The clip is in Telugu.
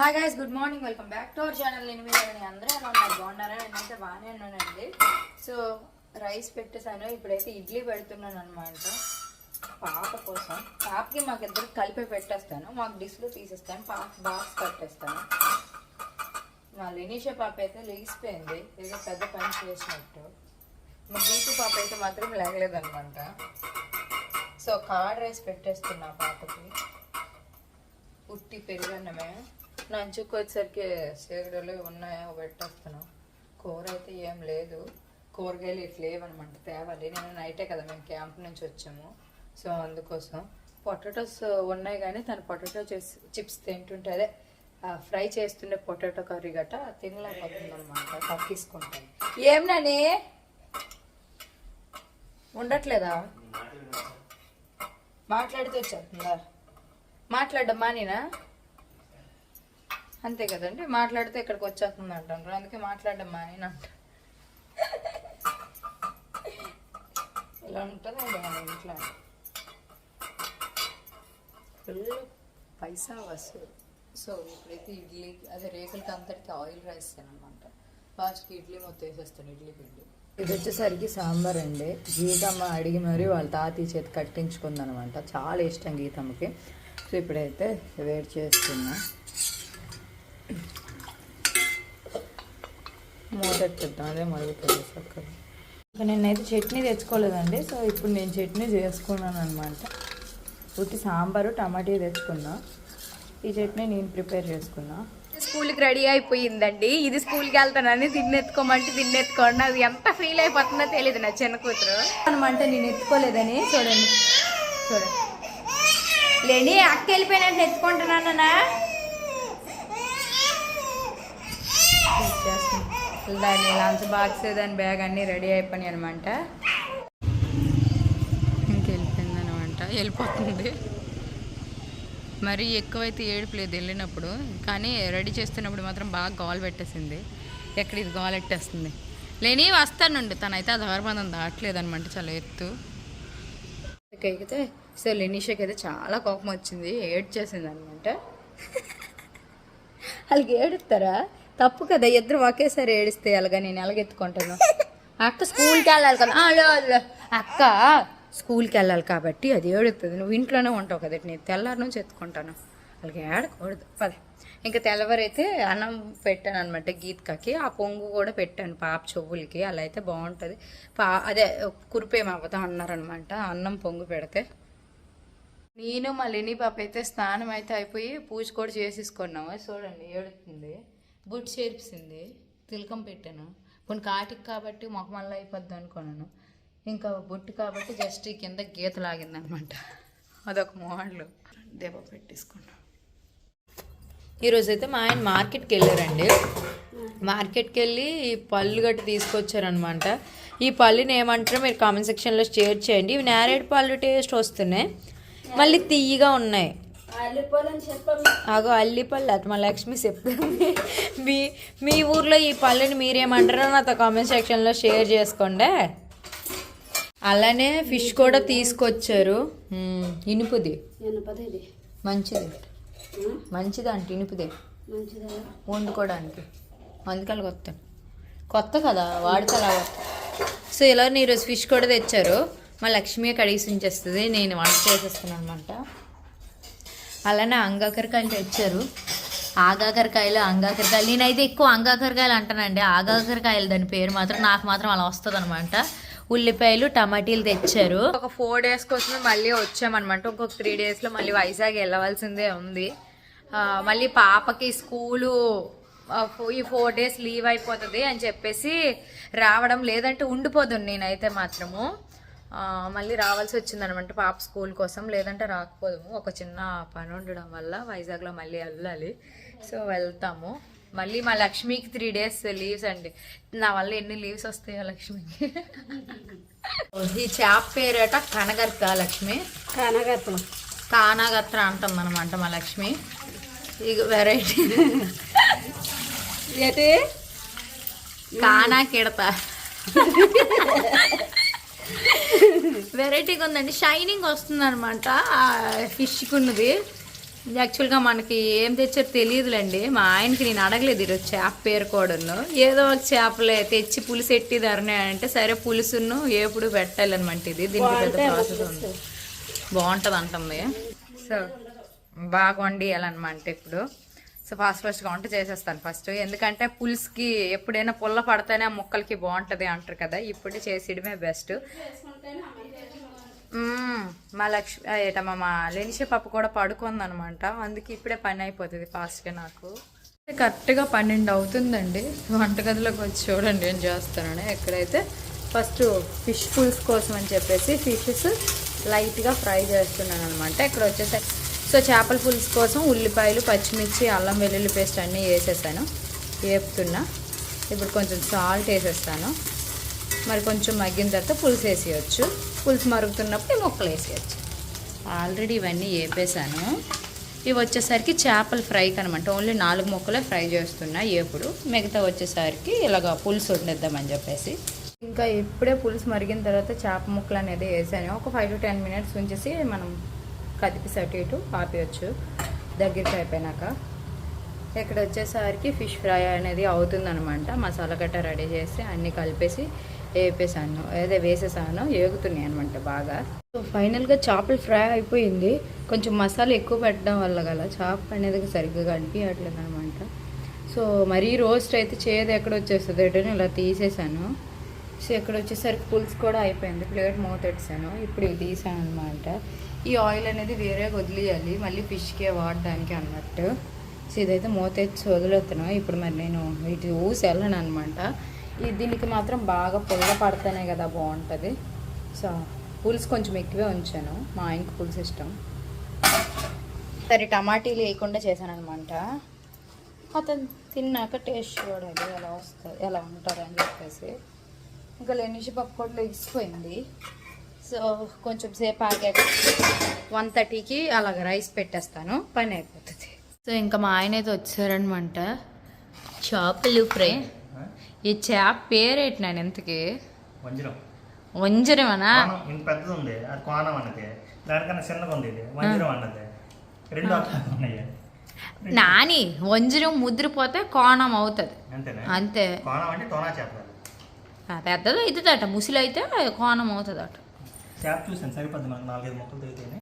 Hi guys good morning welcome back to our channel నేను మీరు అందరూ ఎలా ఉన్నారు? బాగున్నారా? నేనైతే బాగానే ఉన్నానండి. సో రైస్ పెట్టేసాను ఇప్పుడైతే ఇడ్లీ పెడుతున్నాను అనమాట పాప కోసం. పాపకి మాకు ఇద్దరు కలిపి పెట్టేస్తాను. మాకు డిష్లో తీసేస్తాను. పాప బాక్స్ కట్టేస్తాను. మా లినీషా పాప అయితే లేచిపోయింది. ఏదో పెద్ద పని చేసినట్టు. మా గీతు పాప అయితే మాత్రం లేగలేదనమాట సో కార్డ్ రైస్ పెట్టేస్తున్నా పాపకి. ఉట్టి పెరుగన్నమే. నంచుకు వచ్చేసరికి సేగడలు ఉన్నాయో పెట్టేస్తున్నాం. కూర అయితే ఏం లేదు. కూరగాయలు ఇట్లా లేవనమాట. తేవాలి. నేను నైటే కదా మేము క్యాంప్ నుంచి వచ్చాము. సో అందుకోసం పొటాటోస్ ఉన్నాయి కానీ తను పొటాటో చేసి చిప్స్ తింటుంటే అదే ఫ్రై చేస్తుండే పొటాటో కర్రీ గట్ట తినలేకపోతుంది అనమాట తగ్గించుకుంటాను. ఏం నాని? ఉండట్లేదా? మాట్లాడితే వచ్చేస్తుందా? మాట్లాడమ్మా నేనా? అంతే కదండి మాట్లాడితే ఇక్కడికి వచ్చేస్తుంది అంటారు అందుకే మాట్లాడడం మానేనా అంట ఇలా ఉంటుందండి మన ఇంట్లో. ఫుల్ పైసా వసూలు సో ఇప్పుడైతే ఇడ్లీ అదే రేకులకి అంతటికి ఆయిల్ రైస్ అనమాట ఫాస్ట్కి ఇడ్లీ మొత్తం వేసేస్తాను ఇడ్లీ పిండి. ఇది వచ్చేసరికి సాంబార్ అండి. గీతమ్మ అడిగి మరి వాళ్ళ తాతయ్య చేతి కట్టించుకుందనమాట. చాలా ఇష్టం గీతమ్మకి. సో ఇప్పుడైతే వేడి చేస్తున్నా. మూతెట్టిద్దాం అదే మరుగుతుంది చక్కగా. ఇంకా నేనైతే చట్నీ తెచ్చుకోలేదండి సో ఇప్పుడు నేను చట్నీ చేసుకున్నాను అనమాట ఉత్తి సాంబారు టమాటీ తెచ్చుకున్నా. ఈ చట్నీ నేను ప్రిపేర్ చేసుకున్నా. స్కూల్కి రెడీ అయిపోయిందండి. ఇది స్కూల్కి వెళ్తానని తిన్నెత్తుకోమంటే తిన్నెత్తుకోండి. అది ఎంత ఫీల్ అయిపోతుందో తెలియదు నా చిన్న కూతురు. అనమాట నేను ఎత్తుకోలేదని చూడండి. చూడండి. లేని అక్క వెళ్ళిపోయినట్టు ఎత్తుకుంటున్నానా దాన్ని లంచ్ బాక్స్ దాని బ్యాగ్ అన్నీ రెడీ అయిపోయినాయి అనమాట ఇంకెళ్ళిపోయింది అనమాట వెళ్ళిపోతుంది. మరి ఎక్కువైతే ఏడుపులేదు వెళ్ళినప్పుడు. కానీ రెడీ చేస్తున్నప్పుడు మాత్రం బాగా గోల్ పెట్టేసింది. ఎక్కడ ఇది గోల్ పెట్టేస్తుంది? లేని వస్తానండి తనైతే ఆ దూరబంధం దాటలేదు అనమాట చాలా ఎత్తు. అయితే సో లెనీషాకి అయితే చాలా కోపం వచ్చింది. ఏడ్చేసింది అనమాట వాళ్ళకి ఏడుస్తారా? తప్పు కదా ఇద్దరు ఒకేసారి ఏడిస్తే అలాగా నేను ఎలాగెత్తుకుంటాను? అక్క స్కూల్కి వెళ్ళాలి కదా. ఆ, అక్క స్కూల్కి వెళ్ళాలి కాబట్టి అది ఏడుతుంది నువ్వు ఇంట్లోనే ఉంటావు కదా నేను తెల్లారి నుంచి ఎత్తుకుంటాను. అలాగే ఏడకూడదు. పద. ఇంకా తెల్లవారైతే అన్నం పెట్టాను అనమాట గీత్కకి. ఆ పొంగు కూడా పెట్టాను పాప చెవులకి. అలా అయితే బాగుంటుంది. పా అదే కురిపేం అవ్వదాం అన్నారనమాట అన్నం పొంగు పెడితే. నేను మా లిని పాప అయితే స్నానం అయితే అయిపోయి పూజ కూడా చేసేసుకున్నాము. చూడండి ఏడుతుంది. బుట్ చేర్పించింది తిలకం పెట్టాను. కొన్ని కాటికి కాబట్టి మొహమల్ల అయిపోద్ది అనుకున్నాను. ఇంకా బొట్టు కాబట్టి జస్ట్ ఈ కింద గీత లాగింది అనమాట అదొక మోడల్. దేవ పెట్టేసుకున్నాను ఈరోజు అయితే మా ఆయన మార్కెట్కి వెళ్ళారండి. మార్కెట్కి వెళ్ళి ఈ పళ్ళు గట్టి తీసుకొచ్చారనమాట. ఈ పళ్ళుని ఏమంటారో మీరు కామెంట్ సెక్షన్లో షేర్ చేయండి. ఇవి నేరేడు పళ్ళు టేస్ట్ వస్తున్నాయి. మళ్ళీ తీయగా ఉన్నాయి. అగో అల్లిపల్లి అటు మా లక్ష్మి చెప్తుంది మీ మీ ఊర్లో ఈ పళ్ళని మీరేమంటారో నాతో కామెంట్ సెక్షన్లో షేర్ చేసుకోండి. అలానే ఫిష్ కూడా తీసుకొచ్చారు. ఇనుపుది. మంచిది. మంచిది అంటే ఇనుపుదే. మంచిదా? వండుకోవడానికి అందుకని కొత్త. కొత్త కదా వాడితే అలా సో ఇలా ఈరోజు ఫిష్ కూడా తెచ్చారు. మా లక్ష్మి కడిగి ఉంచేస్తుంది నేను వంట చేసేస్తాను అనమాట అలానే అంగాకరకాయలు తెచ్చారు. ఆగాకరకాయలు అంగాకరకాయలు నేనైతే ఎక్కువ అంగాకరకాయలు అంటానండి. ఆగాకరకాయలు దాని పేరు మాత్రం నాకు మాత్రం అలా వస్తుంది అనమాట ఉల్లిపాయలు టమాటీలు తెచ్చారు. ఒక ఫోర్ డేస్ కోసమే మళ్ళీ వచ్చామన్నమాట. ఇంకొక త్రీ డేస్లో మళ్ళీ వైజాగ్ వెళ్ళవలసిందే ఉంది. మళ్ళీ పాపకి స్కూలు ఈ ఫోర్ డేస్ లీవ్ అయిపోతుంది అని చెప్పేసి రావడం లేదంటే ఉండిపోదు నేనైతే మాత్రము. మళ్ళీ రావాల్సి వచ్చిందనమాట పాప స్కూల్ కోసం. లేదంటే రాకపోదాము. ఒక చిన్న పని ఉండడం వల్ల వైజాగ్లో మళ్ళీ వెళ్ళాలి. సో వెళ్తాము. మళ్ళీ మా లక్ష్మికి త్రీ డేస్ లీవ్స్ అండి. నా వల్ల ఎన్ని లీవ్స్ వస్తాయో లక్ష్మికి. ఈ చేప పేరట కనగర్క లక్ష్మి. కానగత్తం కానాగత్ర అంటాం అనమాట మా లక్ష్మి. ఇక వెరైటీ. కానా కిడత. వెరైటీగా ఉందండి. షైనింగ్ వస్తుంది అనమాట ఫిష్కి ఉన్నది యాక్చువల్గా మనకి ఏం తెచ్చారో తెలియదులేండి. మా ఆయనకి నేను అడగలేదు ఈరోజు చేప పేరు కూడాను. ఏదో ఒక చేపలే తెచ్చి పులుసు ఎట్టి ధరనే అంటే సరే పులుసును ఎప్పుడు పెట్టాలన్నమాట ఇది. దీనికి పెద్ద ప్రాసెస్ ఉంది. బాగుంటుంది అంటుంది సో బాగా వండియాలన్నమాట ఇప్పుడు. సో ఫాస్ట్ ఫాస్ట్గా వంట చేసేస్తాను ఫస్ట్ ఎందుకంటే పులుసుకి ఎప్పుడైనా పుల్ల పడితేనే ఆ ముక్కలకి బాగుంటుంది అంటారు కదా ఇప్పుడే చేసేయడమే బెస్ట్ మా లక్ష్మి ఏటమ్మా మా లెనిషి పప్పు కూడా పడుకుంది అనమాట అందుకే ఇప్పుడే పని అయిపోతుంది ఫాస్ట్గా నాకు. కరెక్ట్గా పన్నెండు అవుతుందండి. వంటగదిలోకి వచ్చి చూడండి ఏం చేస్తున్నాను ఎక్కడైతే ఫస్ట్ ఫిష్ పులుసు కోసం అని చెప్పేసి ఫిషెస్ లైట్గా ఫ్రై చేస్తున్నాను అనమాట ఇక్కడ వచ్చేసరికి సో చేపల పులుసు కోసం ఉల్లిపాయలు పచ్చిమిర్చి అల్లం వెల్లుల్లి పేస్ట్ అన్నీ వేసేసాను. వేపుతున్నా. ఇప్పుడు కొంచెం సాల్ట్ వేసేస్తాను. మరి కొంచెం మగ్గిన తర్వాత పులుసు వేసేయచ్చు. పులుసు మరుగుతున్నప్పుడు ఈ ముక్కలు వేసేయచ్చు. ఆల్రెడీ ఇవన్నీ వేపేసాను ఇవి వచ్చేసరికి చేపల ఫ్రై అనమాట ఓన్లీ నాలుగు ముక్కలే ఫ్రై చేస్తున్నా ఎప్పుడు. మిగతా వచ్చేసరికి ఇలాగ పులుసు వండేద్దామని చెప్పేసి. ఇంకా ఇప్పుడే పులుసు మరిగిన తర్వాత చేప ముక్కలు అనేది వేసాను. ఒక ఫైవ్ టు టెన్ మినిట్స్ ఉంచేసి మనం కదిపి అటు ఇటు ఆపేయచ్చు దగ్గరికి అయిపోయినాక ఇక్కడ వచ్చేసరికి ఫిష్ ఫ్రై అనేది అవుతుందనమాట. మసాలా గట్ట రెడీ చేసి అన్నీ కలిపేసి వేపేసాను అదే వేసేసాను. ఏగుతున్నాయి అనమాట బాగా. సో ఫైనల్గా చేపలు ఫ్రై అయిపోయింది. కొంచెం మసాలా ఎక్కువ పెట్టడం వల్ల గల చేప అనేది సరిగ్గా కనిపించట్లేదు అనమాట. సో మరీ రోస్ట్ అయితే చేదు ఎక్కడ వచ్చేస్తుంది ఏంటని ఇలా తీసేసాను సో ఇక్కడ వచ్చేసరికి పులుసు కూడా అయిపోయింది. ప్లేట్ మూతెట్టాను ఇప్పుడు ఇవి తీసాను అనమాట ఈ ఆయిల్ అనేది వేరే వదిలేయాలి. మళ్ళీ ఫిష్కే వాడడానికి అన్నట్టు. సో ఇదైతే మూత ఎత్తి వదిలేస్తున్నాను ఇప్పుడు మరి నేను ఇటు ఊసెళ్ళను అనమాట దీనికి మాత్రం బాగా పుల్ల పడితేనే కదా బాగుంటుంది. సో పులుసు కొంచెం ఎక్కువే ఉంచాను. మా ఆయనకి పులుసు ఇష్టం. సరే టమాటీలు వేయకుండా చేశాను అనమాట అతను తిన్నాక టేస్ట్ చూడాలి ఎలా వస్తుంది ఎలా ఉంటారు అని చెప్పేసి. ఇంకా లెనిషి పప్పు కూడా ఇసిపోయింది సో కొంచెం సేపు ఆగాక వన్ థర్టీకి అలాగ రైస్ పెట్టేస్తాను. పని అయిపోతుంది. సో ఇంకా మా ఆయన అయితే వచ్చారనమాట చేపలు ఫ్రై. ఈ చేప పేరేటి నేను ఎంతకి వంజరమనా? పెద్దది ఉంది అది కోణం అన్నది. దానికన్నా చిన్నగా ఉంది ఇది. వంజరం అన్నది. రెండు ఉన్నాయి. నాని వంజరం ముద్రపోతే కోణం అవుతుంది. అంతేనా? అంతే. కోణం అంటే తోనా చేప ఆ, పెద్దది అవుతుందట ముసిలి అయితే కోణం అవుతుందట. చేప చూసాను సరిపోద్ది మనకు నాలుగైదు మొక్కలు తిరిగితేనే